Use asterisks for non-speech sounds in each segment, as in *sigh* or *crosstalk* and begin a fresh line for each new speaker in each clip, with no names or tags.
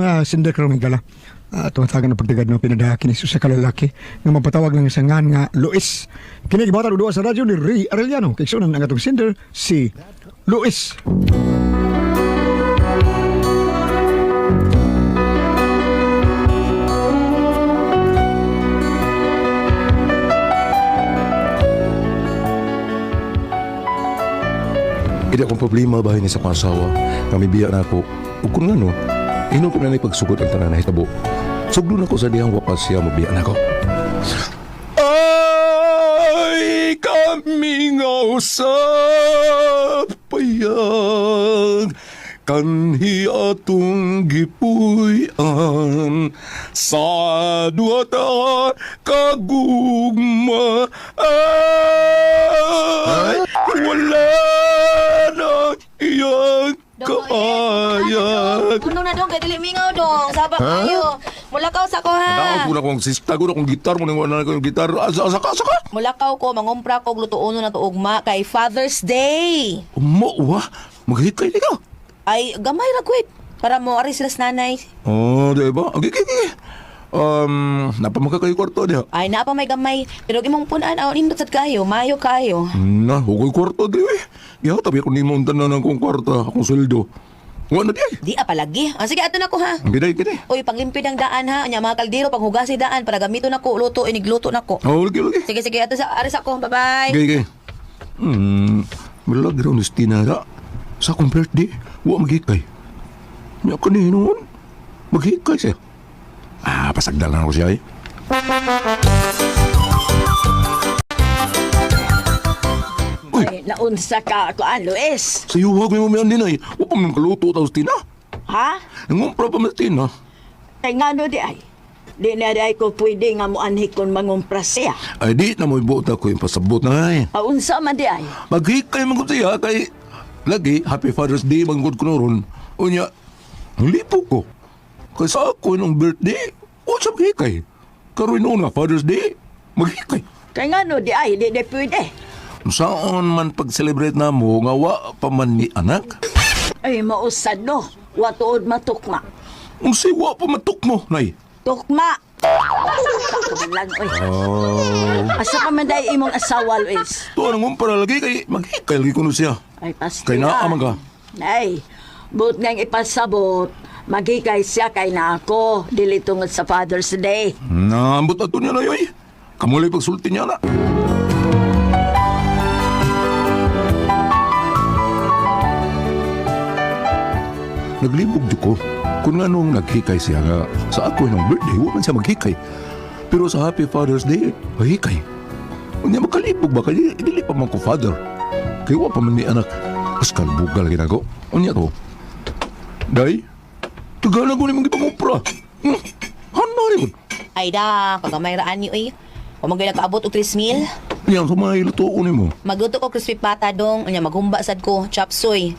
uh, sender karong igala. Uh, tumatagan ng pagdagad ng pinadaha kini sa kalalaki nga mapatawag lang sa ngan nga Luis. Kini gibata duwa sa radyo ni Ray Arellano kay ang atong sender si Luis.
Ida akong problema bahay ni sa kong asawa. Kami biya na ako. Ug kung ano, inom ko na pagsugod ang tanan na hitabo. Sugdo na ko sa dihang wakas siya mabiya na ako. Ay, kami nga usap payag kanhi atong gipuy-an sa duha ta kagugma ay wala na iyang kaayag
Tunong na dong, kay dili mingaw dong. Sabak kayo. Mulakaw sa ko ha.
Ako na kong sista ko na kong gitar mo na ko yung gitar asa asa ka asa ka
Mulakaw ko, mangumpra ko, lutuuno na to ugma kay Father's Day.
mo wa maghikay ni ka
Ay, gamay ra kwit. Para mo ari sila nanay.
Oh, di ba? Okay, okay, okay. Um, napamaka kayo kwarto diha.
Ay, naa pa may gamay. Pero imong punan, aw nindot sad kayo, mayo kayo.
Na, hukoy kwarto di eh. Yaw, tabi ako ni mo tanan ng kong kwarta, akong sweldo. Wa na di ay.
Di apa lagi. Ah, sige, ato na ko ha.
Giday, giday.
Uy, panglimpid ang daan ha. Nya mga kaldero, panghugasi daan para gamito na ko, luto, inigluto na ko.
Oh, lagi, lagi.
Sige, sige, ato sa aris ako. Bye-bye.
Okay, okay. Hmm, malag raw ni Stina ra. Sa akong birthday, wa maghikay. Nya kaninoon, maghikay siya. Ah, pasagdal na ako siya eh.
Ay, naunsa ka ako, ah, Luis.
sa iyo, huwag mo mayan din ay. Wa pa man kaluto tayo, Stina.
Ha?
Nangumpra pa man, Stina.
Ay nga no di ay. Di na di ay ko pwede nga mo anhi kon mangumpra siya.
Ay, di na mo ibuot ako yung pasabot na ay.
Paunsa man di ay.
Maghikay man ko siya kay lagi Happy Father's Day manggod ko noron. Unya, ang lipo ko. Kay sa ako nung birthday, o sa hikay. Karoon noon nga Father's Day, maghikay.
Kay nga no di ay, di di pwede.
Saan man pag-celebrate na mo, nga wa pa man ni anak?
Ay, mausad no. Watuod matukma.
Kung si wa pa matok mo, nay.
Tukma! Asa lang, oy.
Oh.
Asa ka man dahil imong asawa, Luis?
To anong para lagi kay maghikay lagi ko no siya.
Ay, pasti
Kay naa man ka.
Ay, but nga ipasabot, magikay siya kay na ako, dili tungod sa Father's Day.
Naambot na to niya na yoy. Kamulay pagsulti niya na. Naglibog di ko. Kung nga nung naghikay siya nga sa ako ng birthday, huwag man siya maghikay. Pero sa Happy Father's Day, mahikay. Hindi makalibog ba? Kaya dili pa man ko father. Kaya wa pa man ni anak. Pascal bugal ginagawa. Unya to. Day, tagalan ko ni mga ipangupra. Hmm, hana rin.
Ay da, kagamay raan ni uy. O magay kaabot og 3 mil.
Yan, sa mga ilutuon mo.
Magluto ko crispy pata dong, nya maghumba sad ko chop suey.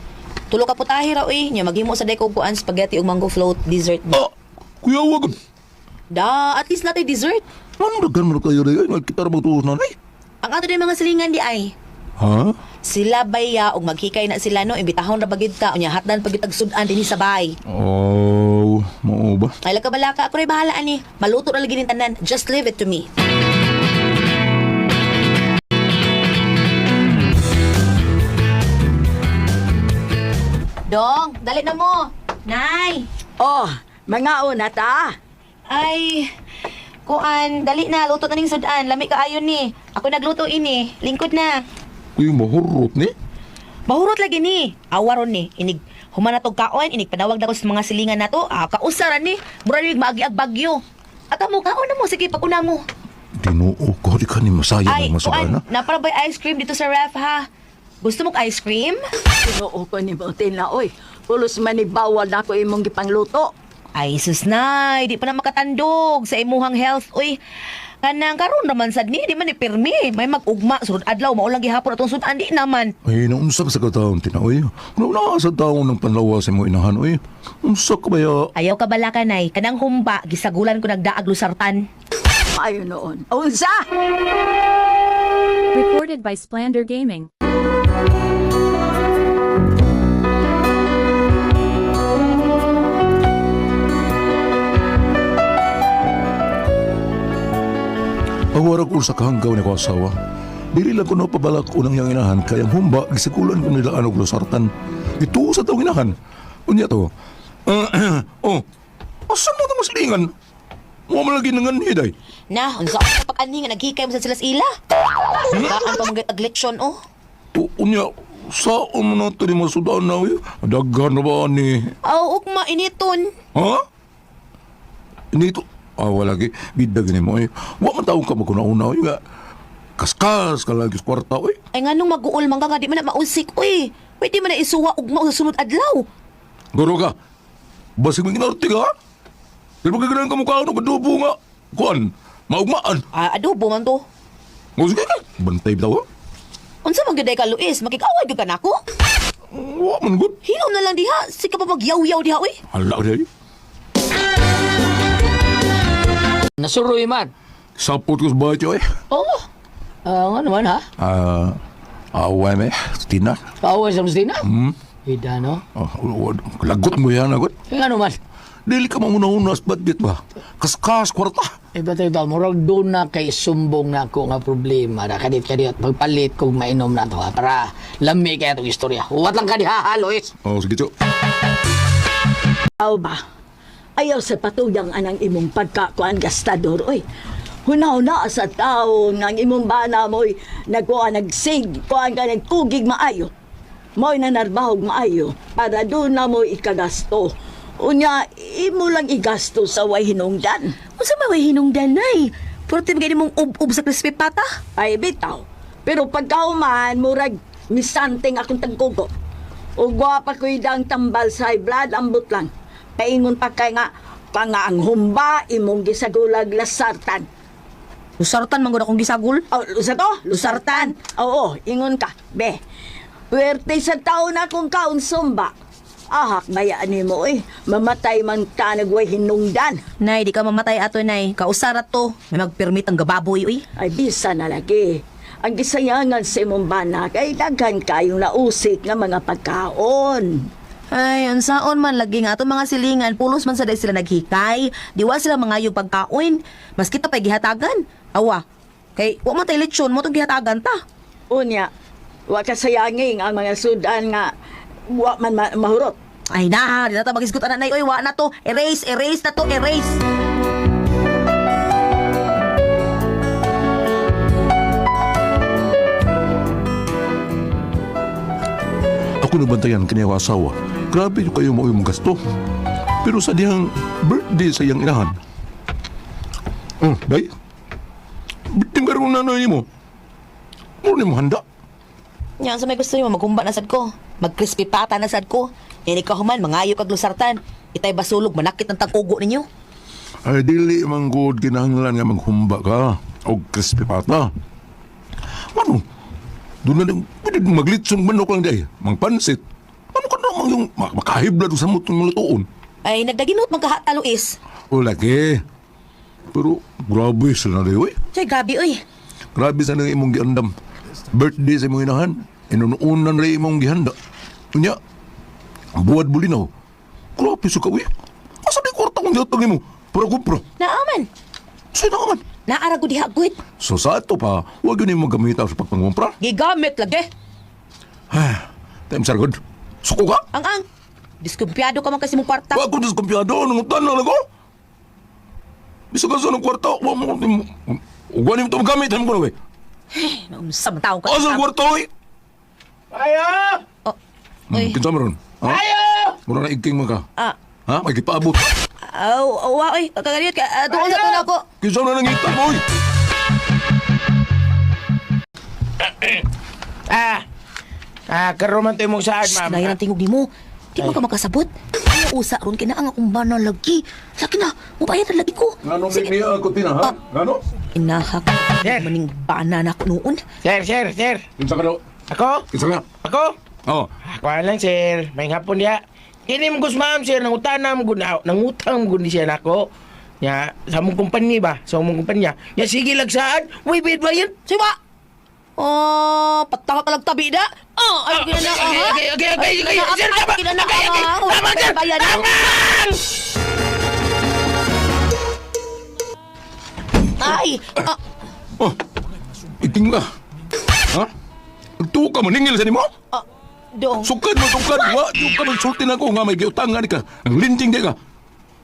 Tulo ka putahe ra uy, nya maghimo sa day ko kuan spaghetti ug mango float dessert.
Ah, kuya, wag.
Da, at least natay dessert.
Ano na kayo rin? Ay, kita rin magtuos na rin.
Ang ato din mga silingan di ay.
Ha?
Sila baya ug maghikay na sila no imbitahon ra bagid ta unya hatdan pagit sudan dinhi sa bay.
Oh, mao ba?
Ay laka balaka ako ray bahala ani. Maluto ra lagi ning tanan. Just leave it to me. Dong, dali na mo. Nay.
Oh, mga una ta.
Ay, kuan, dali na, luto na ning sudan. Lami ka ayon ni. Ako nagluto ini. Lingkod na.
Kuya, mahurot ni.
Mahurot lagi ni. Awaron ni. Inig humana tog kaon, inig panawag na ko sa mga silingan nato. Ah, kausaran ni. Mura ni maagi ag bagyo. Ata mo kaon na mo sige paguna mo.
Dinuo ko, di ka ni masaya
Ay,
ng masugana.
kuan, naparabay ice cream dito sa ref ha. Gusto mo ice cream?
Tinoo ko ni mo na, oy. Pulos man ni bawal na ako imong gipangluto.
Ay, sus na, di pa na makatandog sa imuhang health. Uy, kanang karon naman sad ni, di man ni pirmi. May mag-ugma, surod adlaw, maulang gihapon atong sudan, di naman.
Ay, naunsa ka sa kataon, tinaoy. Kung naasa taon ng panlawa sa mo inahan, oy. Unsa ka ba ya?
Ayaw ka bala kanay, kanang humba, gisagulan ko nagdaag lusartan.
Maayo noon. Unsa?
Recorded by Splander Gaming.
Nahuwara ko sa kahanggaw ni ko asawa. Dili lang ko napabalak unang yang inahan kaya ang humba gisikulan ko nila anog losartan. Ito sa taong inahan. Unya to. Ah, *clears throat* oh, asan mo ito masilingan? Mo man lagi nangan hiday.
Na, unsa ka pag ani nga naghikay mo sa silas ila. Kaan pa mga agleksyon oh.
O, unya, sa mo na ito ni masudan na. Daghan na ba ni...
Aw, ugma initon.
Ha? Ini ito. Ah, wala gi. Bidag ni mo eh. Wa man taong ka magkuna-una uy nga. Kaskas ka lagi sa kwarta uy.
Ay nganong mag-uol man ka nga di man na mausik oy. Pwede man na isuwa sa sunod adlaw.
Garo ka. Basig mo ginorte ka. Dili ba kagalan ka mukha ano kadubo nga. Kuan, maugmaan.
Ah, adobo man to.
O sige ka. Bantay bitaw ha.
Unsa man gyud ka Luis, makikaway gyud ka nako.
Wa man good.
Hilaw na lang diha, sika pa magyaw-yaw diha oy.
Hala ka dahil.
Nasuroy man.
Sapot ko sa tiyo eh.
Oo. Ah, nga naman ha?
Ah, away me. Tina.
Kaaway sa Mustina?
Hmm.
Ida, no?
Oh, lagot mo yan, lagot.
Eh, nga naman.
Dili ka mamunahunas, ba't bit ba? Kaskas, kwarta.
Eh, ba't ito, murag doon na kay sumbong na ako nga problema na kadit kadit pagpalit kog mainom na to ha, para lami kaya itong istorya. Huwat lang ka di ha, ha, Lois.
Oh, sige, tiyo.
Aw ba? Ayaw sa patuyang anang imong pagkakuan gastador, oy. Hunaw na sa tao ng imong bana mo'y nagkuha nagsig, kuhaan ka nagkugig maayo. Mo'y nanarbahog maayo para doon na mo ikagasto. Unya, imo lang igasto sa way hinungdan.
Unsa man way hinungdan nay? Purti magay mong ub-ub sa crispy pata.
Ay, bitaw. Pero pagkauman, murag misanting akong tagkugo. O gwapa ko idang tambal sa blood, ambot lang. Paingon pa kay nga, pa nga ang humba, imong gisagulag lasartan.
Usartan man gud akong gisagol.
Oh, lusa to? Lusartan. Oo, ingon ka. Be, puwerte sa taon akong kaunsumba. Ahak maya ni mo eh. Mamatay man ka nagway hinungdan.
Nay, di ka mamatay ato nay. Kausarat to. May magpermit ang gababoy uy.
Ay, bisa na lagi. Ang gisayangan sa imong bana kay daghan kayong nausik nga mga pagkaon.
Ay, unsaon man lagi nga ato mga silingan, pulos man sa day sila naghikay. Diwa sila mga yung pagkaon. Mas kita pa'y gihatagan. Awa, kay wa man tay lechon mo itong gihatagan ta.
Unya, wa kasayanging ang mga sudan nga wa man ma- mahurot.
Ay na, di na ta magisgot na nay. Uy, wa na to. Erase, erase na to, erase.
Ako nabantayan kanya asawa. Grabe yung kayo mo yung gasto. Pero sa diyang birthday sa iyang inahan. Oh, day. Bitim ka rin nanay mo. Ano ni mo handa?
Yan, sa may gusto niyo, magkumba na sad ko. Mag-crispy pata na sad ko. Yan ikaw human, mangayo kag lusartan. Itay basulog, manakit ang tangkugo ninyo.
Ay, dili man good kinahanglan nga maghumba ka. O crispy pata. Ano? Doon na lang, pwede maglitsong manok lang day. Mang naman yung mak- makahiblad sa mutong malutoon?
Ay, nagdaginot magkahata, Luis.
O lagi. Pero grabe sila na day, oy.
Chay, grabe, uy.
Grabe sa nang imong giandam. Birthday sa imong inahan. Inunuunan rin imong gihanda. Kunya, ang buwad bulinaw. Grabe sa kawi. Asa di kwarta kong dihatang imo? Para kupra.
Naaman.
Sa'yo na kaman.
Naara ko diha, good.
So sa ato pa, huwag yun yung magamita sa pagpangumpra.
Gigamit lagi. *sighs*
Time sargod. Suko ka?
Ang ang. Diskumpiyado ka man kasi mong kwarta.
Huwag ko diskumpiyado. Nangutan na lang ako. Bisa ka sa ng kwarta. Huwag mo. Huwag mo ito magamit. Alam ko na, wey.
Naunsa man tao ka.
Asa ang kwarta, wey?
Ayo!
Oh, uy.
Hmm, kinsa mo ron? Ha?
Ayo!
Mura na igking mo ka.
Ah,
Ha? May kipaabot.
aw, awa, uy. Kakaganit ka. Uh, Doon sa tuna ko.
Kinsa na nangita mo, wey?
Ah, karoman to mong saan, ma'am.
Nayan ang tingog ni mo. Di mo ka makasabot. Ano usa ron kina ang akong bana lagi. Laki na. Mubayad na lagi ko.
Ngano may niya ako tina, ha? Ngano?
Inahak.
Sir.
Maning bana na ako noon.
Sir, sir, sir.
Kinsa ka daw?
Ako?
Kinsa ka?
Ako?
Oo.
Ako lang, sir. May hapon niya. Kini mo gus ma'am, sir. Nangutanam ko na. Nangutang ko ni siya nako. Ya, sa mong kumpanya ba? Sa mong kumpanya. Ya, sige lagsaan. Uy, bid ba yan?
Oh, pataka ka lang tabi na. Oh, ay,
Okay,
gina na.
okay, okay, okay, okay, okay. Sir, tama.
Gina na.
Okay, okay. Tama, sir. Tama!
Ay! Ah,
Oh, iting ka. Ha? Nagtuo ka maningil sa nimo?
Ah, dong.
Sukad mo, sukad. Wa, yung ka magsulti na ko nga may giutangan ka. Ang linting di ka.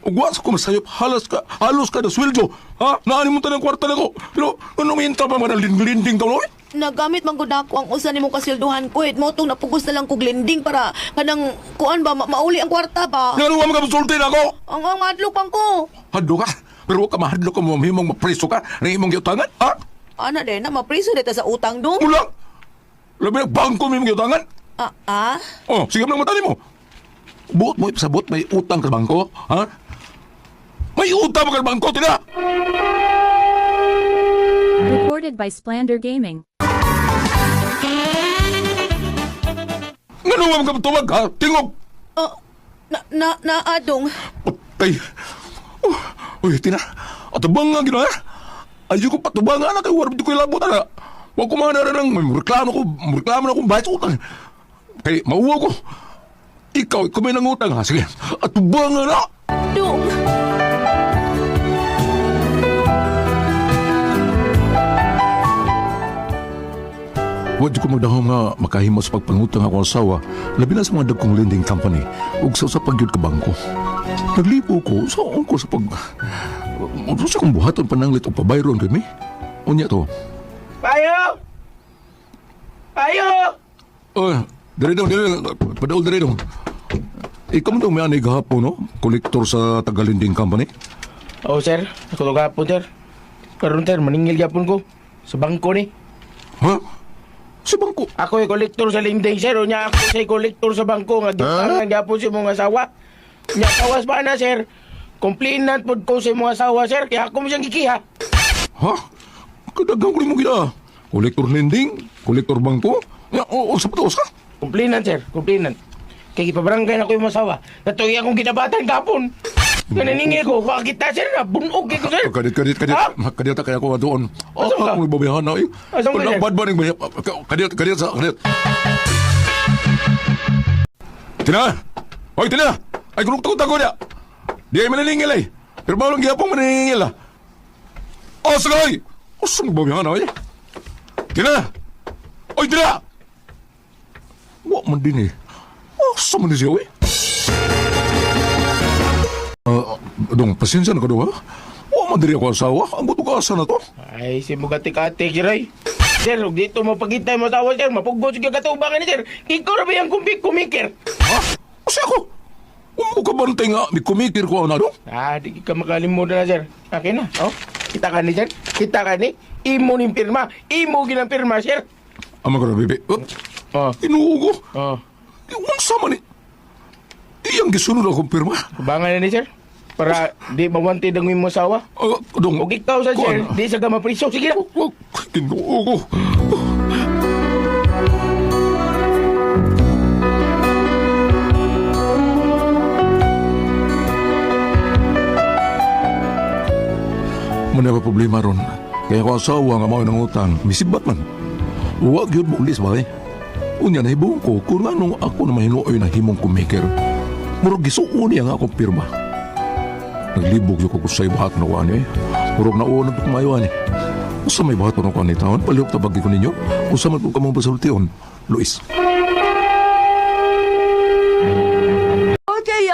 Ug wa sa kumasayop, halas ka, halos ka na sweldo. Ha? Naani mo tanang kwarta na ko. Pero, ano minta pa mga linding daw, no?
Nagamit man gud ako ang usa nimo kasilduhan ko. It mo tong napugos na lang kog lending para kanang kuan ba ma- mauli ang kwarta ba.
Nga wa mga magsulti na ko.
Ang ang adlok pang ko.
Hadlo ka. Pero wa ka mahadlo ka mo himong mapreso ka. Nang imong giutangan. Ha?
Ana din na mapriso dito sa utang dong.
Mula. Labi na bangko mo imong giutangan.
Ah, ah.
Oh, sige mo matali mo. Buot mo sabot may utang ka sa bangko, ha? May utang ka sa bangko, tila!
Recorded by Splander Gaming.
Nga naman ka tuwag, ha? Tingog!
Ah, na na na adong.
Patay! Oh, uy, tina, atubang nga gina? Ayaw ko patubang nga na kay warap di ko ilabot, ha? Huwag ko mga nararang, may reklamo ko, reklamo na akong bayad sa utang. Kaya, mauwa ko. Ikaw, ikaw may nangutang, ha? Sige, atubang nga na!
Dong.
Huwag ko magdahom nga makahimo sa pagpangutang ako asawa, labi na sa mga dagkong lending company, ug sa sa pagyud ka bangko. Naglipo ko, sa ko sa pag... Ano sa kong buhaton pananglit o pabayron kami? Unya to.
Payo! Payo!
Oh, dali dong, dong. Padaol dali dong. Ikaw mo daw may anay gahapon, no? Kolektor sa Tagalinding Company?
Oh, sir. Ako to gapon, sir. Karon, sir, maningil gapon ko. Sa bangko ni.
Ha? Sa bangko?
Ako ay kolektor sa linding, sir. O niya ako sa kolektor sa bangko. Nga gitangan gapon si mong asawa. Nya kawas ba na, sir? Complainant pod ko sa mong asawa, sir. Kaya ako mo siyang gikiha.
Ha? Kadagang ko mo gina. Kolektor lending? Kolektor bangko? Ya, o, o, sa patos ka?
Complainant, sir. Complainant. Kaya ipabarangay na ko yung asawa. Natuloy akong ginabatan gapon. Nananingil ko. Waka kita, sir. na. Bunog ko, sir.
Kadit, kadit, kadit.
Ha?
Kadit na kaya ko doon. Oh, ako babayahan na eh.
Sir?
bad ba ning Kadit, kadit sa, kadit. Tina! Hoy, Tina! Ay, kulong takot ako niya. Di ay mananingil eh. Pero bawang gihapong mananingil ah. Oh, sagay! O, saan babayahan na eh? Tina! Hoy, Tina! Wa man din eh. Oh, saan man din siya eh? Ah, dong, pasensya na ka daw ha? Wa man diri ako asawa. Ang buto ka asa na to.
Ay, si Mugatik-atik, sir, ay. Sir, huwag dito mapagitay mo tawa, sir. Mapugbo sige katubangan ni sir. Ikaw na ba yung kumik kumikir?
Ha? Kasi ako, Umo ka bantay nga, may kumikir ko na dong.
Ah, di ka makalimutan na, sir. Akin na, oh. Kita ka ni, sir. Kita ka ni. Imo ning pirma. Imo ginang pirma, sir.
Ama ka na, bebe. Oh,
Oh,
inuugo.
oh.
Iwan sama ni. Iyang gisunod akong pirma.
Kubangan na ni, sir. Para di mawantid ang imo asawa.
Ah, dong.
Huwag ikaw sa, sir. Di sa gama priso. Sige na.
Wag, kinuugo. Muna ba problema ron? Kaya ko asawa nga mao ng utang, misibat man. Huwag yun mo ulis ba eh? Unya na hibuong ko kung anong ako na mahinuoy na himong kumikir. Murag gisuon niya nga akong pirma. Naglibog yung ko sa ibahat na eh. Murag na uwan ang tumayo ni. Usa may bahat na kuha ni taon, palihok tabagi ko ninyo. Usa man po kamong pasultion, Luis.
Okay,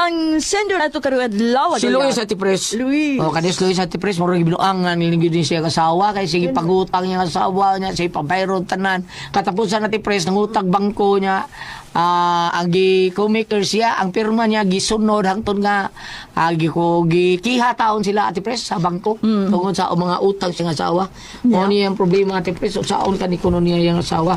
ang sender na ito karuad lawag.
Si Luis Ati Pres.
Luis.
Oh, kanis Luis Ati Pres, murag binuangan nilinggid din siya ang asawa kay sige pagutang niya ang asawa niya, sige pabayron tanan. Katapusan Ati Pres nangutag bangko niya. Ah, ang gi co-maker siya, ang pirma niya gisunod hangtod nga agi ko gikiha taon sila Ati Pres sa bangko tungod sa mga utang sa asawa. Mo niya ang problema Ati Pres, saon ka ni kuno niya yung asawa.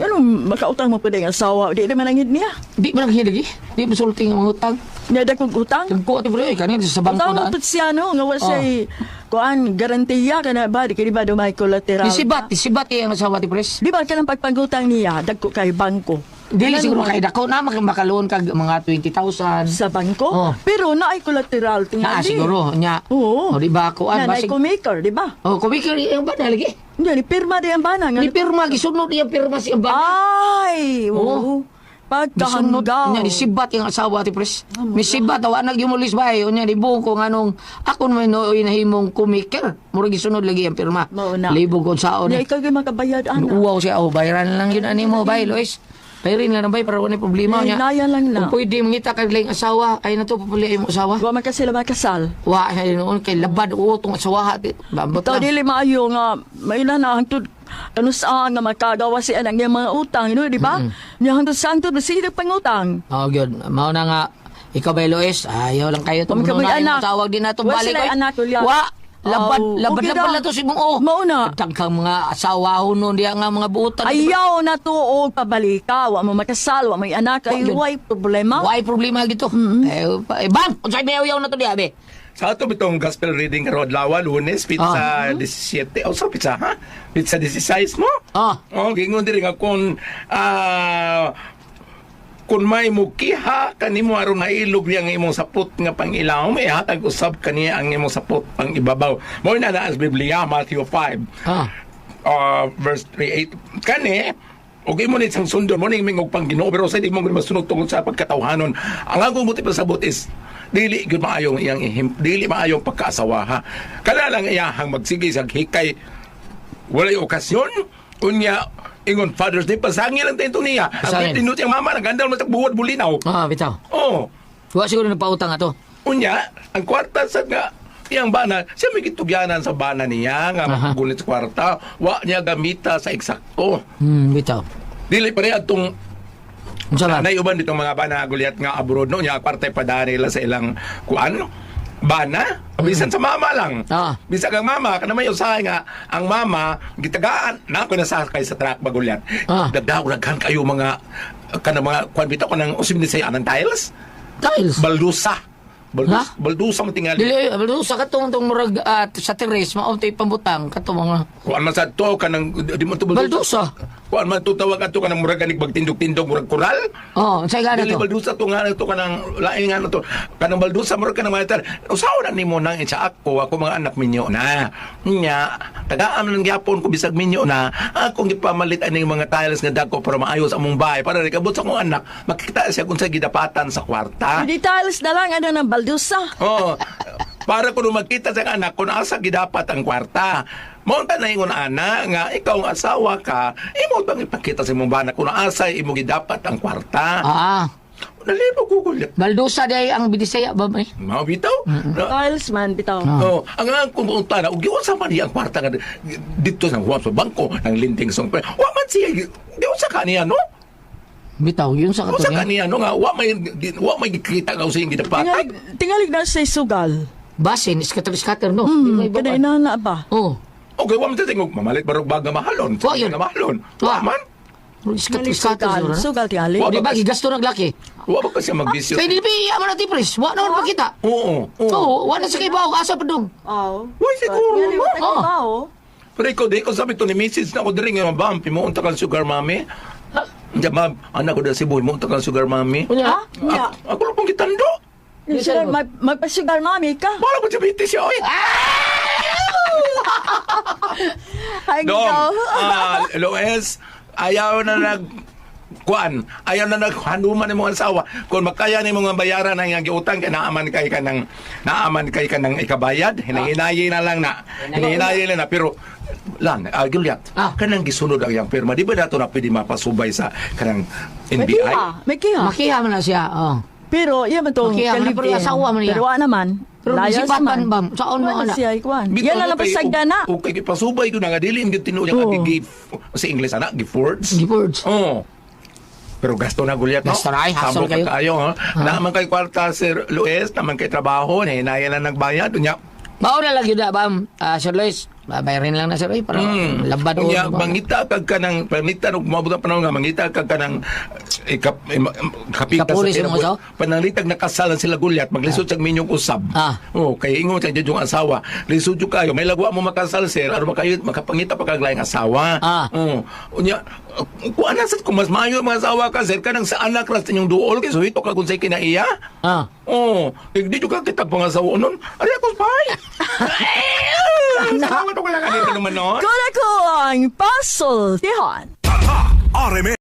Yan, makautang mo pa ng asawa. Di naman ang niya.
Di man naghiligi, di masulting ang mga utang.
Nada kong utang.
Tungko Ati Pres, kanina sa bangko
Utang
na.
mo pa siya, no? Nga wala siya, kuan, garantiya ka na ba? Di ka di ba dumay collateral?
Isibat, isibat yung asawa Ati Pres.
Di ba ka ng pagpagutang niya, dagko kay bangko?
Dili siguro
mo?
kay dako na mak- makaloon kag mga 20,000.
Sa bangko?
Oh.
Pero naay collateral
Na
tingali.
siguro nya.
Oo.
O di ba ko an
Na,
basig.
naay maker, di ba?
Oh, kumikir yung ba nalagi?
Hindi, ni pirma di ang bana. Nga,
Ni pirma gisunod niya pirma si
Ah,
Abang.
Ay, oo.
Oo. Bisunod
Pagkahanggaw.
niya, isibat yung asawa ti Pres. Misibat, awa nagyumulis ba eh. Unya, libong ko anong, ako naman nooy nahimong kumiker. Murag isunod lagi ang pirma.
Mao na.
Libong ko saon
Nya
eh.
ikaw yung makabayad, anak.
Uwaw siya, oh, bayaran lang yun ani mo, bay, Lois. Bayarin lang bay, para wala problema niya.
Hinaya lang na.
Kung pwede mangita ka lang asawa, ay na to, papuli yung asawa.
Wa man ka sila makasal.
Wa, ay noon, kay labad, oo, itong asawa, hati. Bambot lang.
dili maayo nga may na na hangtod ano saan nga makagawa si anak niya mga utang, you know, di ba? Niya hangtod sa hangtod sige pangutang.
Oh, good. Mao na nga, ikaw ba, Lois? Ayaw lang kayo.
May
na
anak.
tawag din na itong
Wa
balik.
sila
oy.
anak.
Wa, labad,
Oh,
labad,
okay
na to si mong oh.
Mao na.
Tagkang mga asawa ho nun, diya nga mga buutan.
Ayaw na to og pabalika, wa mo makasal, wa may anak, ay way problema.
Why problema gito? Eh, pa- eh, bam! Kung sa'yo mayaw na to diya, be.
Sa ato bitong gospel reading karon adlaw lunes pizza 17 o sa pizza ha pizza 16 mo
Ah.
oh gingon diri nga kung ah kung may mukiha kanimo aron nailog niya ang imong sapot nga pangilaw. May hatag usab kaniya ang imong sapot pang ibabaw. Mo na na sa Biblia Matthew 5
Ah.
uh, verse 38 kani Okay mo ni isang sundon mo ning mingog pang Ginoo pero sa di mo masunog tungod sa pagkatawhanon ang akong buti pa sabot is dili gyud maayong iyang ihim, dili maayong pagkaasawa ha kana lang iyahang magsige sa hikay walay okasyon unya ingon Father's Day pasangil lang tayo niya ang
Pasangil.
tinut yung mama nagandal mo sa buwad bulinaw
Ah, bitaw.
oh
Wa siguro nagpautang ato.
Unya, ang kwarta sa nga iyang bana, siya may gitugyanan sa bana niya nga
Aha.
sa kwarta, wa niya gamita sa eksakto.
Hmm, bitaw.
Dili pa rin atong
Unsa man?
naiuban ditong mga bana gulyat nga abroad no nya kwarta pa nila sa ilang kuan bana bisan sa mama lang
Ah.
bisan kang mama kana may usahay nga ang mama gitagaan na ako nasakay sa truck bagulyat
Ah.
dagdag daghan kayo mga kana mga kuan bitaw kanang usib ni say anang tiles
Tiles.
baldusa baldus,
Ha?
baldusa mo tingali
Dili, ano sa katong tong murag at sa teres, maontay pambutang katong mga
Kuan man sa to kanang di mo to
baldusa.
Kuan man to tawag ato kanang murag ganig magtindog-tindog murag koral.
Oh, unsay gana
Dili
to?
baldusa to nga to kanang lain nga to. Kanang baldusa murag kanang mga Usaw na nimo nang isa ako ako mga anak minyo na. Nya tagaan ng gyapon ko bisag minyo na akong gipamalit ani mga tiles nga dako para maayos among bahay para rekabot sa akong anak makita siya kung sa gidapatan sa kwarta.
Hindi tiles na lang ano ng baldusa.
Oo. Para kung magkita sa anak kung asa gidapat ang kwarta. Mo ta na ingon ana nga ikaw ang asawa ka, imo bang ipakita sa imong bana kung asa imo gidapat ang kwarta.
Ah,
Nalibog ko gulit.
baldusa day ang bidisaya ba eh?
Mao bitaw.
Tiles man bitaw.
Ah.
Oh, ang ang kung unta na, ug giwan sa man ang kwarta nga dito sa huwag sa bangko ng linding song. Wa man siya giwan sa kaniya no?
Bitaw, yun sa
Wa sa kaniya
niya.
no nga wa may wa may gikita ka sa iyong gidapatan.
Tingalig, tingalig na sa sugal.
Basin, scatter-scatter, no? Di
Hmm,
may baba.
kanay na na ba?
Oh,
Okay, wa man sa tingog mamalit barog baga mahalon.
Wa yun.
Na mahalon.
Wa.
Man.
Tingalig
scatter-scatter.
sugal.
siguro?
Sugal tingalig.
Wa
Di ba, gigasto naglaki?
Wa ba kasi magbisyo?
Kaya di ba iyaman natin, Pres? Wa naman pakita.
Oo. Oo.
Oo, wa na sa kibaw, asa pa dong.
Oh.
Uy, siguro
Tingalig
mo.
wa
Oh.
ba, oh?
Pero ikaw, di ko sabi to ni Mrs. na ako diri nga mabampi mo unta kang sugar mami. Diya ma'am, anak ko dahil si Boy mo unta kang sugar mami.
Kunya,
Ha? Nya.
Ako, lang pong kitando.
Yung sila, mag, magpasugal mami ka.
Wala ko diabetes siya, oy.
Ay, *laughs*
Dong, ah, Loes, ayaw na nag kuan ayaw na naghanuman ni mga asawa kung makaya ni mga bayaran na yung giutang kay naaman kay kanang naaman kay kanang ikabayad hinahinayi na lang na hinahinayi lang na pero lang uh, Juliet
Ah.
kanang gisunod ang iyang pirma di ba dato na pwede mapasubay sa kanang NBI
kiha. May kiha.
makiha man na siya. Oh.
Pero, yan man itong
Okay, ang
kalibin.
pero asawa man niya.
Pero wa naman.
Pero
Layas man.
bam. Saan mo, anak?
siya, Yan na
mo
lang
kay-
pasagda na.
o- Okay, pasubay ko na nga dili yung tinuya nga
Oo.
gigif sa English anak gifords
Gifords.
Oo. Pero gasto na gulyat, no?
Gasto na, ay, hassle
Sambok
kayo.
ka kayo, ha? Naman kay kwarta, Sir Luis, naman kay trabaho, hinaya lang nagbayad. Unya,
Mao na lang yun na, bam. Ah, Sir Lois, babayarin lang na, Sir Lois, para
mm,
labad o.
unya, mangita kag ka ng, kumabot ang panahon nga, mangita kag ka ng, eh, eh, kapita sa
mo
tinabuhi.
so?
Panalitag nakasalan sila gulyat, maglisod sa minyong usab.
Ah.
Oh, kay ingon sa yung asawa, lisod yung kayo, may lagwa mo makasal, sir, ano makayo, makapangita pa kaglayang asawa.
Ah.
Oh, unya, uh, kung anak sa kung mas maayo mga asawa ka, sir, kanang sa anak ras ninyong duol, kay suhito ka kung sa'y kinaiya.
Ah.
Oh, di juga kita pangasawa nun. Ari ako, pay. *laughs* Salamat ko lang kanito naman, no?
Kung ako ang puzzle, tihan.
Tata RMN